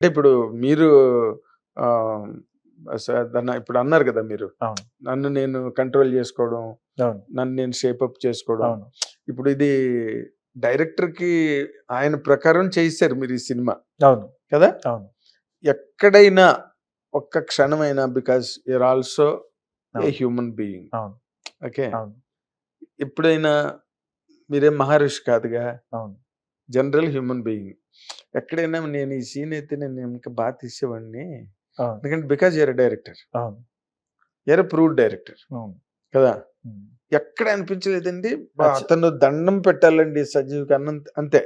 అంటే ఇప్పుడు మీరు దాన్ని ఇప్పుడు అన్నారు కదా మీరు. నన్ను నేను కంట్రోల్ చేసుకోవడం అవును. నన్ను నేను షేపప్ చేసుకోవడం. ఇప్పుడు ఇది డైరెక్టర్కి ఆయన ప్రకారం చేశారు మీరు ఈ సినిమా. అవును. కదా? అవును. ఎక్కడైనా ఒక్క క్షణమైనా because you're also a. Human being. అవును. ఓకే? అవును. ఎప్పుడైనా మీరేం మహర్షి కాదుగా? అవును. General human being. ఎక్కడైనా నేను ఈ సీన్ అయితే నేను ఇంకా బాగా తీసేవాడిని. ఎందుకంటే because you're director. You're proved director. కదా. ఎక్కడ అనిపించలేదండి. అతను దండం పెట్టాలండి సజీవ్కి అన్న అంతే.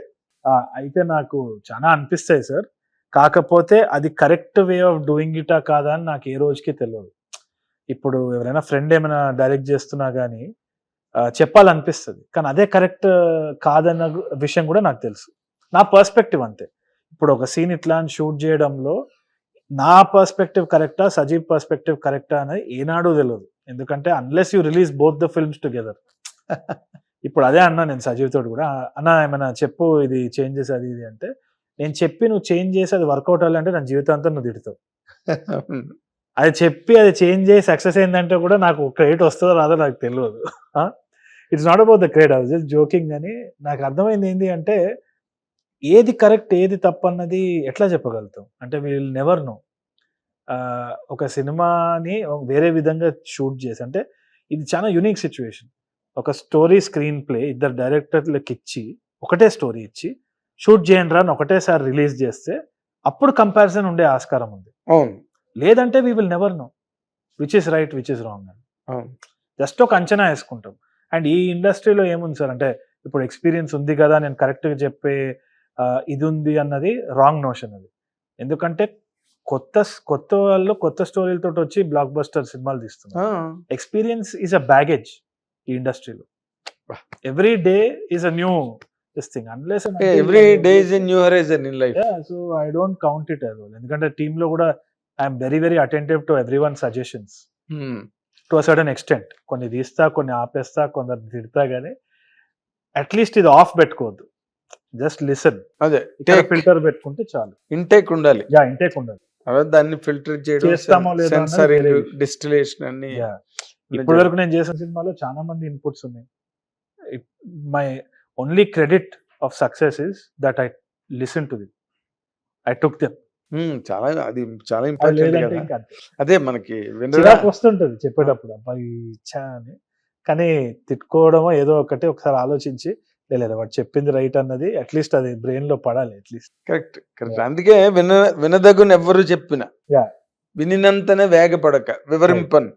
అయితే నాకు చాలా అనిపిస్తాయి సార్. కాకపోతే అది కరెక్ట్ వే ఆఫ్ డూయింగ్ ఇటా కాదా అని నాకు ఏ రోజుకి తెలియదు ఇప్పుడు ఎవరైనా ఫ్రెండ్ ఏమైనా డైరెక్ట్ చేస్తున్నా కానీ చెప్పాలనిపిస్తుంది. కానీ అదే కరెక్ట్ కాదన్న విషయం కూడా నాకు తెలుసు. నా పర్స్పెక్టివ్ అంతే. ఇప్పుడు ఒక సీన్ ఇట్లా షూట్ చేయడంలో నా పర్స్పెక్టివ్ కరెక్టా సజీవ్ పర్స్పెక్టివ్ కరెక్టా అనేది ఏనాడు తెలియదు ఎందుకంటే unless you release both the films together ఇప్పుడు అదే అన్నా నేను సజీవ్ తోటి కూడా. అన్న ఏమైనా చెప్పు ఇది చేంజెస్ అది ఇది అంటే నేను చెప్పి నువ్వు చేంజ్ చేసి అది వర్కౌట్ అవ్వాలంటే నా జీవితాంతం నువ్వు తిడతావు. అది చెప్పి అది చేంజ్ చేసి సక్సెస్ అయిందంటే కూడా నాకు క్రెడిట్ వస్తుందో రాదో నాకు తెలియదు it's not about the credit I just joking అని నాకు అర్థమైంది ఏంటి అంటే ఏది కరెక్ట్ ఏది తప్పు అన్నది ఎట్లా చెప్పగలుగుతాం? అంటే వీల్ నెవర్ నో ఒక సినిమాని వేరే విధంగా షూట్ చేసి అంటే ఇది చాలా యునిక్ సిచ్యువేషన్ ఒక స్టోరీ స్క్రీన్ ప్లే ఇద్దరు డైరెక్టర్లకు ఇచ్చి ఒకటే స్టోరీ ఇచ్చి షూట్ చేయండి రా అని ఒకటేసారి రిలీజ్ చేస్తే అప్పుడు కంపారిజన్ ఉండే ఆస్కారం ఉంది. అవును. లేదంటే we will never know which is right which is wrong అని. జస్ట్ ఒక అంచనా వేసుకుంటాం. అండ్ ఈ ఇండస్ట్రీలో ఏముంది సార్? అంటే ఇప్పుడు ఎక్స్పీరియన్స్ ఉంది కదా నేను కరెక్ట్గా చెప్పే ఇది ఉంది అన్నది రాంగ్ నోషన్ అది. ఎందుకంటే కొత్త కొత్త వాళ్ళు కొత్త స్టోరీలతో వచ్చి బ్లాక్ బస్టర్ సినిమాలు తీస్తున్నారు. ఎక్స్పీరియన్స్ ఈజ్ అ బ్యాగేజ్ ఈ ఇండస్ట్రీలో every day is a new this thing unless every day is a new horizon in life so I don't count it as well ఎందుకంటే టీమ్లో కూడా I'm very very attentive to every one suggestions to a sudden extent కొన్ని తీస్తా కొన్ని ఆపేస్తా కొందరు తిడతా కానీ at least ఇది ఆఫ్ పెట్టుకోవద్దు జస్ట్ లిసన్. అదే ఫిల్టర్ పెట్టుకుంటే చాలు. ఇంటేక్ ఉండాలి. యా ఇంటేక్ ఉండదు తర్వాత దాన్ని ఫిల్టర్ చేయడం. డిస్టిలేషన్ అన్ని ఇప్పటి వరకు నేను చేసిన సినిమాలో చాలా మంది ఇన్పుట్స్ ఉన్నాయి. My only credit of success is that I listen to the I took them చాలా అది చాలా ఇంపార్టెంట్. అదే మనకి వస్తుంటది చెప్పేటప్పుడు. అబ్బాయి ఇచ్చా అని. కానీ తిట్టుకోవడమో ఏదో ఒకటి ఒకసారి ఆలోచించి "లే, లేదు వాడు చెప్పింది రైట్ అన్నది అట్లీస్ట్ అది బ్రెయిన్లో పడాలి అట్లీస్ట్ కరెక్ట్ కరెక్ట్ అందుకే విన వినదగున ఎవ్వరు చెప్పిన. వినినంతనే వేగపడక వివరింపన్.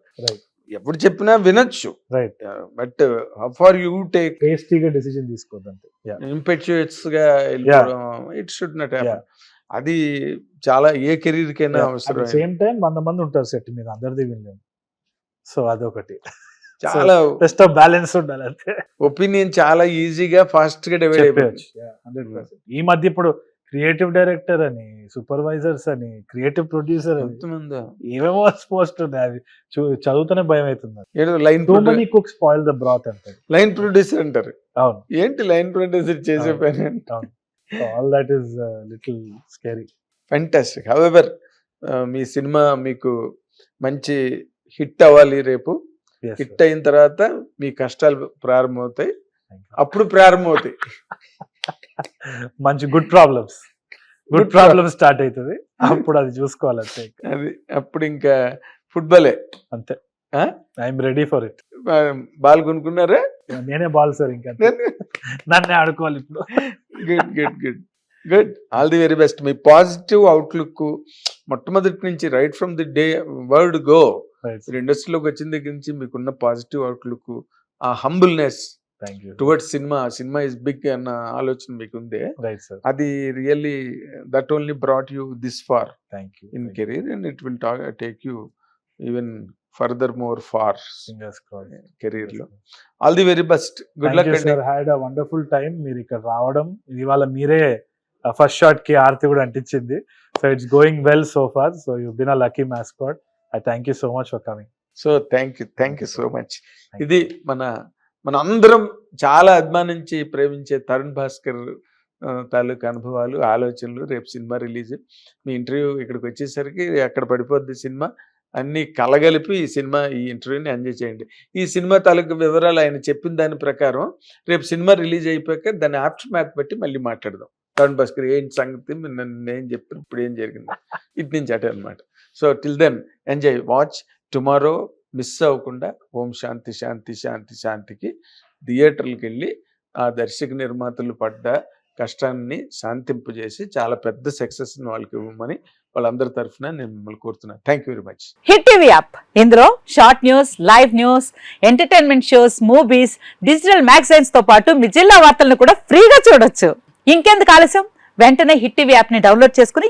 ఎప్పుడు చెప్పినా వినొచ్చు. Right but for you take టేస్టీగా డెసిజన్ తీసుకోవద్దంతే యా ఇంపెచ్యుయేట్స్గా ఇట్ షుడ్ నాట్ హ్యాపన్ అది చాలా ఏ కెరీర్ కైనా అవసరం సేమ్ టైం వంద మంది ఉంటారు సెట్ మీద అందరిది వినలేము. సో అదొకటి. చాలా బెస్ట్ ఆఫ్ బ్యాలెన్స్ ఉండాలి అంతే. ఒపీనియన్ చాలా ఈజీగా ఫాస్ట్గా డివైడ్ అయిపోయింది చెప్పేయచ్చు 100%. ఈ మధ్య ఇప్పుడు క్రియేటివ్ డైరెక్టర్ అని సూపర్వైజర్స్ అని క్రియేటివ్ ప్రొడ్యూసర్ ఏవేమో పోస్ట్ ఉన్నాయి. అవి చదువుతూనే భయం అవుతుంది line many cook spoil the broth అంటారు. లైన్ ప్రొడ్యూసర్ అంటారు. అవును. ఏంటి లైన్ ప్రొడ్యూసర్ చేసే అవును. పని? All that is little scary fantastic however me cinema మీకు మంచి హిట్ అవ్వాలి రేపు. హిట్ అయిన తర్వాత మీ కష్టాలు ప్రారంభమవుతాయి. అప్పుడు ప్రారంభమవుతాయి. మంచి good problems good Good problem start అవుతుంది. అప్పుడు అది చూసుకోవాలంతే అది అప్పుడు ఇంకా ఫుట్బాలే అంతే? I'm ready for it ball కొనుక్కున్నారా? నేనే బాల్ సార్ ఇంకా నన్నే ఆడుకోవాలి ఇప్పుడు. Good good good good all the very best me positive outlook మొట్టమొదటి నుంచి right from the day word go మీరు ఇండస్ట్రీలోకి వచ్చిన దగ్గర నుంచి మీకున్న పాజిటివ్ అవుట్లుక్ ఆ humbleness towards cinema cinema is big అన్న ఆలోచన మీకు ఉంది అది really that only brought you this far thank you in career and it will talk take you even further more far singers కెరీర్లో. All the very best good luck had a wonderful time మీరు ఇక్కడ రావడం ఇవాళ మీరే first షాట్కి ఆర్తి కూడా అంటించింది. So it's going well so far so you been a lucky mascot I thank you so much for coming so thank you thank you so much ఇది మన మన అందరం చాలా అభిమానించి ప్రేమించే తరుణ్ భాస్కర్ తాలూకు అనుభవాలు ఆలోచనలు రేపు సినిమా రిలీజ్. మీ ఇంటర్వ్యూ ఇక్కడికి వచ్చేసరికి అక్కడ పడిపోద్ది సినిమా. అన్ని కలగలిపి ఈ సినిమా ఈ ఇంటర్వ్యూని ఎంజాయ్ చేయండి. ఈ సినిమా తాలూకు వివరాలు ఆయన చెప్పిన దాని ప్రకారం రేపు సినిమా రిలీజ్ అయిపోయాక దాని ఆఫ్టర్ మ్యాథ్ బట్టి మళ్ళీ మాట్లాడదాం. తరుణ్ భాస్కర్ ఏంటి సంగతి నన్ను నేను చెప్పిన ఇప్పుడు ఏం జరిగింది. ఇటు నుంచి అటే అనమాట so till then enjoy watch. Tomorrow miss అవ్వకుండా ఓం శాంతి శాంతి శాంతి శాంతికి థియేటర్లకు వెళ్ళి ఆ దర్శక నిర్మాతలు పడ్డ కష్టాన్ని శాంతింపజేసి చాలా పెద్ద సక్సెస్ వాళ్ళకి ఇవ్వమని వాళ్ళందరి తరఫున నేను మిమ్మల్ని కోరుతున్నాను. Thank you very much hit TV app. ఇందులో short news live news entertainment shows movies digital మ్యాగజైన్స్తో పాటు మీ జిల్లా వార్తలను కూడా ఫ్రీగా చూడొచ్చు. ఇంకెందుకు ఆలస్యం? వెంటనే హిట్ టీవీ యాప్ని డౌన్లోడ్ చేసుకుని